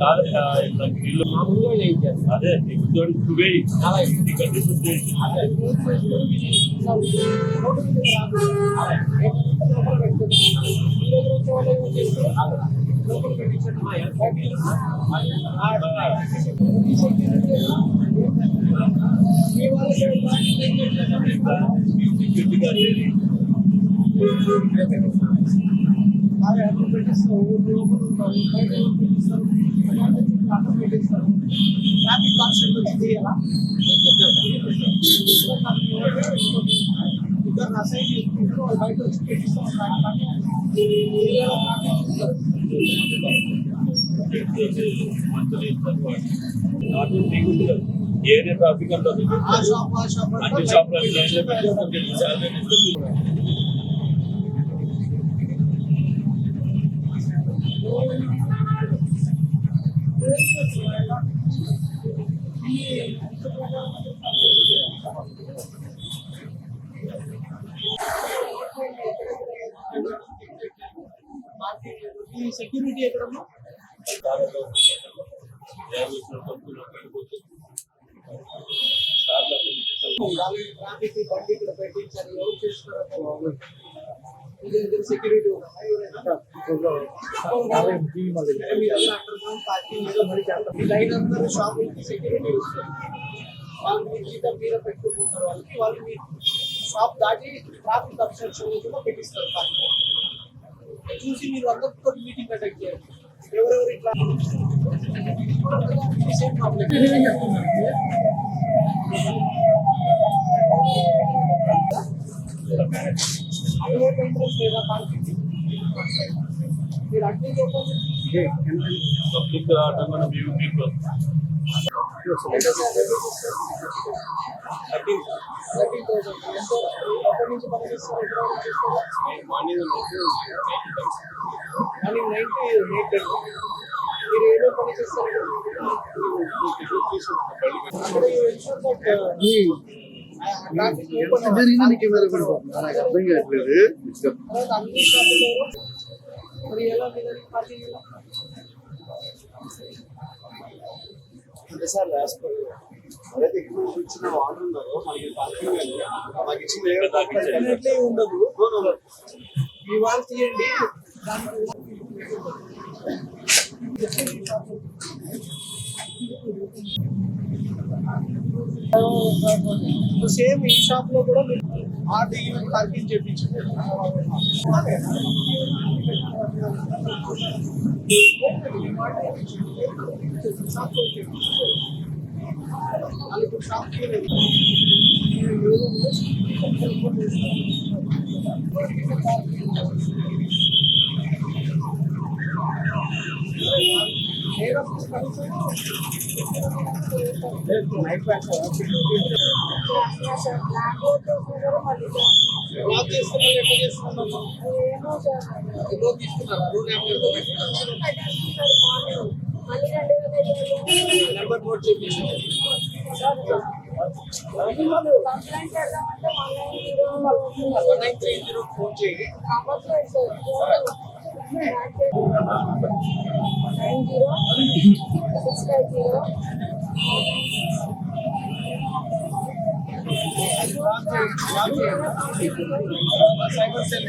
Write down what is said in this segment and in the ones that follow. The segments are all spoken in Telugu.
కాదు, ఆ, ఇట్లా ఇల్లు మామూలుగా చేయించారు అదే నీకు చూడండి నువ్వే అలాగే. ఈ కండిషన్ చేసి సెక్యూరిటీగా చేయాలి ట్రాఫిక్ కాన్స్టెంట్ వచ్చి చేయాలా ఇద్దరు నా సైడ్ ఇద్దరు వాళ్ళు బయట వచ్చి పెట్టిస్తూ ఉంటారు మంత్లీ నాకు నీకు ఏరియా ట్రాఫిక్ అంతా ఆ షాప్ ఆ షాప్ అన్ని షాపులు అన్ని లైన్లో పెట్టి కొంచెం శాలరీ ఇస్తుంది. ఈ సెక్యూరిటీ ఎక్కడమ్మా ట్రాఫిక్ బండి ఇక్కడ పెట్టించారు ఎవరు చూసుకున్నారు సెక్యూరిటీ ఈ లైన్ అందరూ షాప్ సెక్యూరిటీ వస్తారు వాళ్ళు మీ జీతం మీద పెట్టుకుంటారు వాళ్ళకి వాళ్ళు మీ షాప్ దాటి ట్రాఫిక్ అబ్స్ట్రక్షన్ లేకుండా పెట్టిస్తారు parking. చూసి మీరు అందరితో మీటింగ్ కండక్ట్ చేయాలి ఎవరెవరు ఇట్లా same problem morning morning nine to eight మీరు ఏదో పని చేస్తారు అక్కడ you. ensure that, uh, traffic open జరిగిందని కెమెరా పడిపోతుంది నాకు అర్థం కావట్లేదు అంటే సార్ లాస్ట్ ఎవరైతే ఎక్కువ ఇచ్చిన ఆర్డర్ ఉన్నారో మనకి పార్కింగ్ అని మాకు ఇచ్చిన ఏ document లేదు. డెఫినెట్లీ ఉండదు. మీ వాళ్ళు తీయండి. దానికి సేమ్ ఈ షాప్లో కూడా మీరు ఆర్డర్ ఈవెంట్ పార్కింగ్ చేయించండి షాప్ బ్లాక్ చేస్తున్నారు ఎట్లా చేస్తున్నాము లోన్ నెంబర్ నోట్ చేయించి one nine three zero phone చేయండి సైబర్ సెల్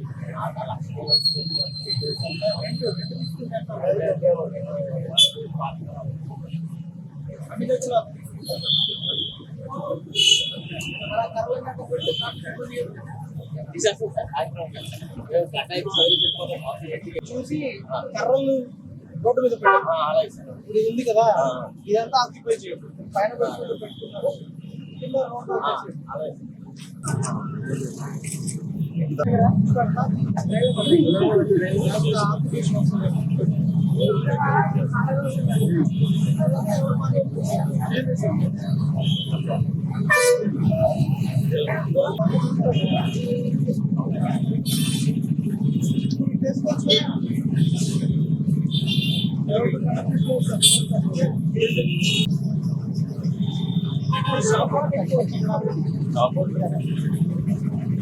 చూసి కర్రలు రోడ్డు మీద పెట్టారు. ఇది ఉంది కదా ఇదంతా ఆక్యుపై చేయదు పైన పెట్టుకుంటూ పెట్టుకున్నారు కింద రోడ్డు వచ్చేసి. ఆక్యుపేషన్ వస్తుంది.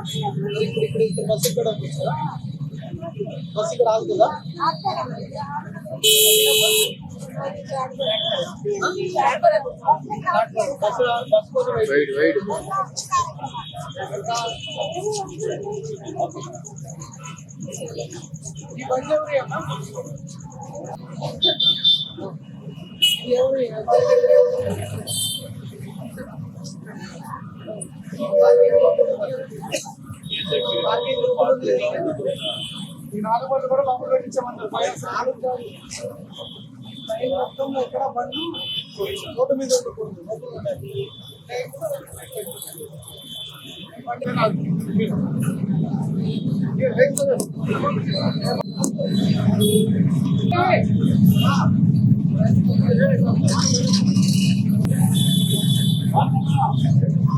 ఇప్పుడు ఇక్కడ ఇక్కడ బస్సు ఇక్కడ వచ్చేసారా బస్సు ఇక్కడ ఆగుతుందా? బస్సు వెయిట్ ఈ బండి ఎవరి అమ్మా? ఎవరి ఈ నాలుగు బండ్లు కూడా లోపల పెట్టించామన్నారు పైన నాలుగు ఎక్కడ బండ్లు రోడ్డు మీద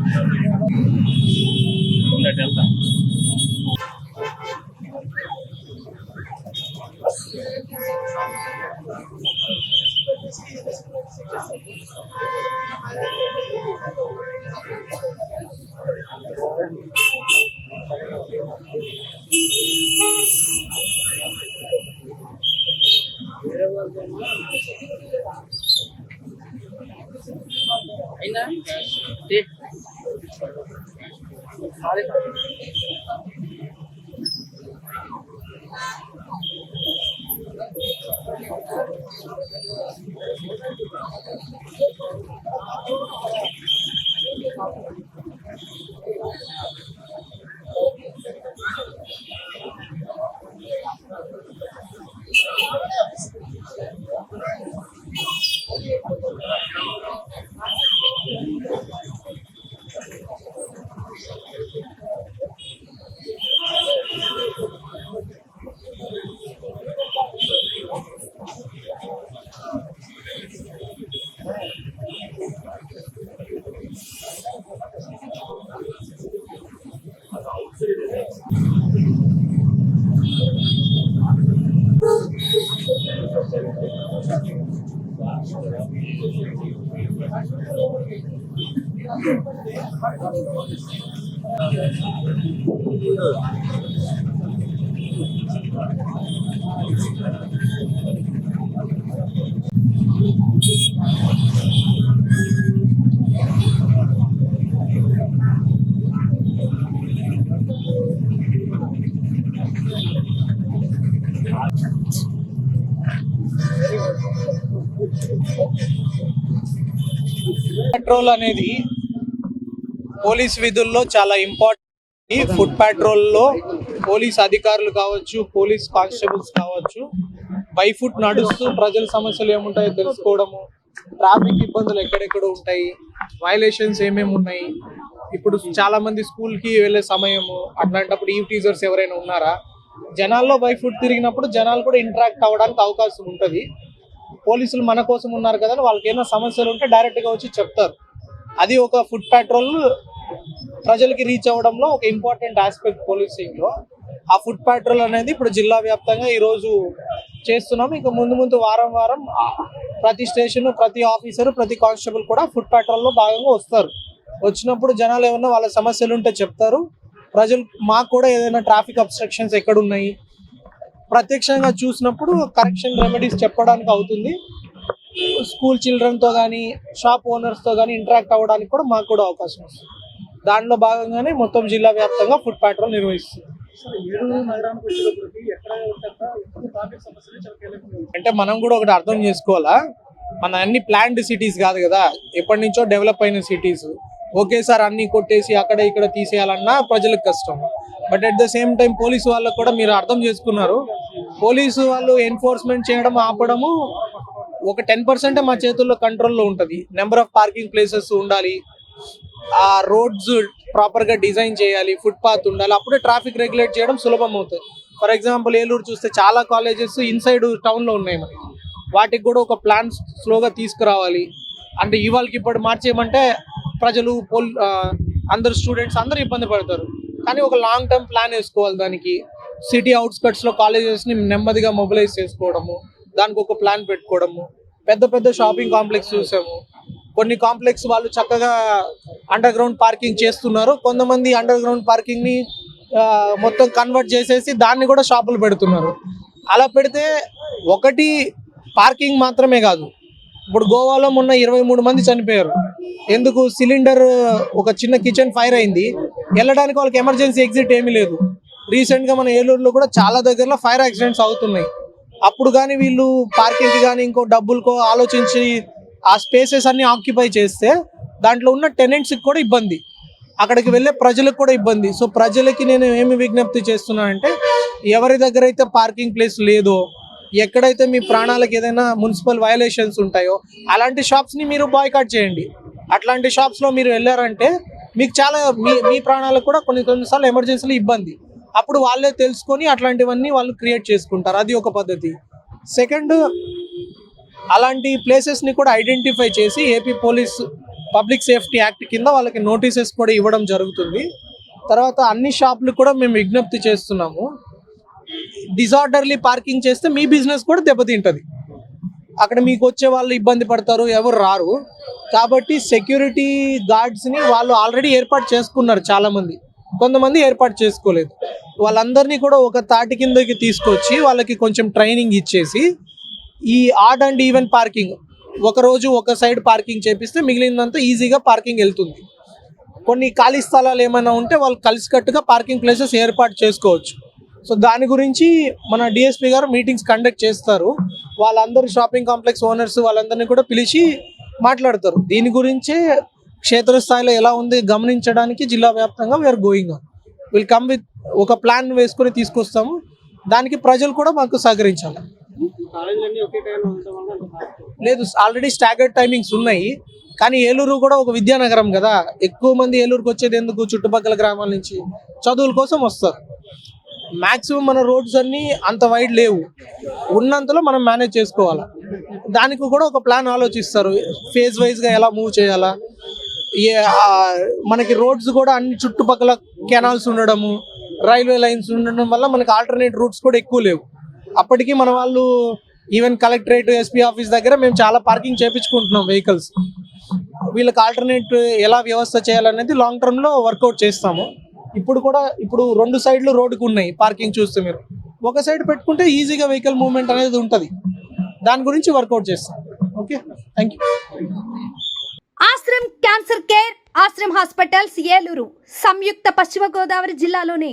బండి నాలుగు. सारे పెట్రోల్ అనేది పోలీస్ విధుల్లో చాలా ఇంపార్టెంట్ ఫుడ్ పెట్రోల్లో పోలీస్ అధికారులు కావచ్చు పోలీస్ కానిస్టేబుల్స్ కావచ్చు బై ఫుట్ నడుస్తూ ప్రజల సమస్యలు ఏముంటాయో తెలుసుకోవడము ట్రాఫిక్ ఇబ్బందులు ఎక్కడెక్కడ ఉంటాయి వైలేషన్స్ ఏమేమి ఉన్నాయి. ఇప్పుడు చాలా మంది స్కూల్కి వెళ్ళే సమయము అట్లాంటప్పుడు ఈవ్ టీచర్స్ ఎవరైనా ఉన్నారా? జనాల్లో బై ఫుట్ తిరిగినప్పుడు జనాలు కూడా ఇంటరాక్ట్ అవ్వడానికి అవకాశం ఉంటుంది. పోలీసులు మన కోసం ఉన్నారు కదా వాళ్ళకి ఏమైనా సమస్యలు ఉంటే డైరెక్ట్గా వచ్చి చెప్తారు. అది ఒక ఫుడ్ పెట్రోల్ ప్రజలకి రీచ్ అవ్వడంలో ఒక ఇంపార్టెంట్ ఆస్పెక్ట్ పోలీసింగ్లో. ఆ ఫుడ్ పెట్రోల్ అనేది ఇప్పుడు జిల్లా వ్యాప్తంగా ఈ రోజు చేస్తున్నాం. ఇక ముందు ముందు వారం వారం ప్రతి స్టేషన్ ప్రతి ఆఫీసర్ ప్రతి కానిస్టేబుల్ కూడా ఫుడ్ పెట్రోల్లో భాగంగా వస్తారు. వచ్చినప్పుడు జనాలు ఏమన్నా వాళ్ళ సమస్యలు ఉంటే చెప్తారు. ప్రజలు మాకు కూడా ఏదైనా ట్రాఫిక్ అబ్స్ట్రక్షన్స్ ఎక్కడ ఉన్నాయి ప్రత్యక్షంగా చూసినప్పుడు కరెక్షన్ రెమెడీస్ చెప్పడానికి అవుతుంది. స్కూల్ చిల్డ్రన్తో కానీ షాప్ ఓనర్స్తో కానీ ఇంటరాక్ట్ అవ్వడానికి కూడా మాకు కూడా అవకాశం వస్తుంది. దానిలో భాగంగానే మొత్తం జిల్లా వ్యాప్తంగా ఫుడ్ పెట్రోల్ నిర్వహిస్తుంది. అంటే మనం కూడా ఒకటి అర్థం చేసుకోవాలా? మన అన్ని ప్లాంట్ సిటీస్ కాదు కదా? ఎప్పటి నుంచో డెవలప్ అయిన సిటీస్ ఒకేసారి అన్ని కొట్టేసి అక్కడ ఇక్కడ తీసేయాలన్నా ప్రజలకు కష్టం. But at the same time police వాళ్ళకు కూడా మీరు అర్థం చేసుకున్నారు. పోలీసు వాళ్ళు ఎన్ఫోర్స్మెంట్ చేయడం ఆపడము ఒక టెన్ పర్సెంటే మా చేతుల్లో కంట్రోల్లో ఉంటుంది. నెంబర్ ఆఫ్ పార్కింగ్ ప్లేసెస్ ఉండాలి. ఆ రోడ్స్ ప్రాపర్గా డిజైన్ చేయాలి ఫుట్పాత్ ఉండాలి అప్పుడే ట్రాఫిక్ రెగ్యులేట్ చేయడం సులభం అవుతుంది. ఫర్ ఎగ్జాంపుల్ ఏలూరు చూస్తే చాలా కాలేజెస్ ఇన్సైడ్ టౌన్లో ఉన్నాయి మనకి. వాటికి కూడా ఒక ప్లాన్ స్లోగా తీసుకురావాలి. అంటే ఇవాళకి ఇప్పుడు మార్చేయమంటే ప్రజలు పోల్ ఆ, అందరు స్టూడెంట్స్ అందరూ ఇబ్బంది పడతారు. కానీ ఒక లాంగ్ టర్మ్ ప్లాన్ వేసుకోవాలి దానికి. సిటీ అవుట్స్కట్స్లో కాలేజెస్ని నెమ్మదిగా మొబిలైజ్ చేసుకోవడము దానికి ఒక ప్లాన్ పెట్టుకోవడము. పెద్ద పెద్ద షాపింగ్ కాంప్లెక్స్ చూసాము. కొన్ని కాంప్లెక్స్ వాళ్ళు చక్కగా అండర్ గ్రౌండ్ పార్కింగ్ చేస్తున్నారు. కొంతమంది అండర్ గ్రౌండ్ పార్కింగ్ని మొత్తం కన్వర్ట్ చేసేసి దాన్ని కూడా షాపులు పెడుతున్నారు. అలా పెడితే ఒకటి పార్కింగ్ మాత్రమే కాదు. ఇప్పుడు గోవాలో మొన్న ఇరవై మూడు మంది చనిపోయారు. ఎందుకు? సిలిండర్ ఒక చిన్న కిచెన్ ఫైర్ అయింది. వెళ్ళడానికి వాళ్ళకి ఎమర్జెన్సీ ఎగ్జిట్ ఏమీ లేదు. రీసెంట్గా మన ఏలూరులో కూడా చాలా దగ్గరలో ఫైర్ యాక్సిడెంట్స్ అవుతున్నాయి. అప్పుడు కానీ వీళ్ళు పార్కింగ్కి కానీ ఇంకో డబ్బులకో ఆలోచించి ఆ స్పేసెస్ అన్ని ఆక్యుపై చేస్తే దాంట్లో ఉన్న టెనెంట్స్కి కూడా ఇబ్బంది. అక్కడికి వెళ్ళే ప్రజలకు కూడా ఇబ్బంది. సో ప్రజలకి నేను ఏమి విజ్ఞప్తి చేస్తున్నానంటే ఎవరి దగ్గర అయితే పార్కింగ్ ప్లేస్ లేదో ఎక్కడైతే మీ ప్రాణాలకు ఏదైనా మున్సిపల్ వయలేషన్స్ ఉంటాయో అలాంటి షాప్స్ని మీరు బాయ్కాట్ చేయండి. అట్లాంటి షాప్స్లో మీరు వెళ్ళారంటే మీకు చాలా మీ మీ ప్రాణాలకు కూడా కొన్ని కొన్నిసార్లు ఎమర్జెన్సీలో ఇబ్బంది. అప్పుడు వాళ్ళే తెలుసుకొని అట్లాంటివన్నీ వాళ్ళు క్రియేట్ చేసుకుంటారు. అది ఒక పద్ధతి. సెకండ్ అలాంటి ప్లేసెస్ని కూడా ఐడెంటిఫై చేసి AP police public safety act కింద వాళ్ళకి నోటీసెస్ కూడా ఇవ్వడం జరుగుతుంది. తర్వాత అన్ని షాపులు కూడా మేము విజ్ఞప్తి చేస్తున్నాము. డిజార్డర్లీ పార్కింగ్ చేస్తే మీ బిజినెస్ కూడా దెబ్బతింటుంది. అక్కడ మీకు వచ్చే వాళ్ళు ఇబ్బంది పడతారు ఎవరు రారు. కాబట్టి సెక్యూరిటీ గార్డ్స్ని వాళ్ళు ఆల్రెడీ ఏర్పాటు చేసుకున్నారు చాలామంది. కొంతమంది ఏర్పాటు చేసుకోలేదు. వాళ్ళందరినీ కూడా ఒక తాటి కిందకి తీసుకొచ్చి వాళ్ళకి కొంచెం ట్రైనింగ్ ఇచ్చేసి ఈ ఆడ్ అండ్ ఈవెన్ పార్కింగ్ ఒక రోజు ఒక సైడ్ పార్కింగ్ చేపిస్తే మిగిలినంతా ఈజీగా పార్కింగ్ వెళ్తుంది. కొన్ని ఖాళీ స్థలాలు ఏమైనా ఉంటే వాళ్ళు కలిసికట్టుగా పార్కింగ్ ప్లేసెస్ ఏర్పాటు చేసుకోవచ్చు. సో దాని గురించి మన డిఎస్పి గారు మీటింగ్స్ కండక్ట్ చేస్తారు. వాళ్ళందరూ షాపింగ్ కాంప్లెక్స్ ఓనర్స్ వాళ్ళందరినీ కూడా పిలిచి మాట్లాడతారు. దీని గురించే క్షేత్రస్థాయిలో ఎలా ఉంది గమనించడానికి జిల్లా వ్యాప్తంగా we're going will come with ఒక ప్లాన్ వేసుకొని తీసుకొస్తాము. దానికి ప్రజలు కూడా మాకు సహకరించాలి. లేదు ఆల్రెడీ స్టాగర్డ్ టైమింగ్స్ ఉన్నాయి. కానీ ఏలూరు కూడా ఒక విద్యానగరం కదా. ఎక్కువ మంది ఏలూరుకి వచ్చేది ఎందుకు? చుట్టుపక్కల గ్రామాల నుంచి చదువుల కోసం వస్తారు. మాక్సిమం మన రోడ్స్ అన్ని అంత వైడ్ లేవు. ఉన్నంతలో మనం మేనేజ్ చేసుకోవాలి. దానికి కూడా ఒక ప్లాన్ ఆలోచిస్తారు. ఫేజ్ వైజ్గా ఎలా మూవ్ చేయాలా? ఏ మనకి రోడ్స్ కూడా అన్ని చుట్టుపక్కల కెనాల్స్ ఉండడము రైల్వే లైన్స్ ఉండడం వల్ల మనకి ఆల్టర్నేట్ రూట్స్ కూడా ఎక్కువ లేవు. అప్పటికి మన వాళ్ళు ఈవెన్ కలెక్టరేట్ ఎస్పీ ఆఫీస్ దగ్గర మేము చాలా పార్కింగ్ చేపించుకుంటున్నాం వెహికల్స్. వీళ్ళకి ఆల్టర్నేట్ ఎలా వ్యవస్థ చేయాలనేది లాంగ్ టర్మ్లో వర్కౌట్ చేస్తాము. ఇప్పుడు కూడా ఇప్పుడు రెండు సైడ్లు రోడ్డుకు ఉన్నాయి పార్కింగ్ చూస్తే మీరు. ఒక సైడ్ పెట్టుకుంటే ఈజీగా వెహికల్ మూవ్మెంట్ అనేది ఉంటుంది. దాని గురించి వర్కౌట్ చేస్తాం. Okay thank you Ashram cancer care Ashram hospitals Eluru సంయుక్త పశ్చిమ గోదావరి జిల్లాలోని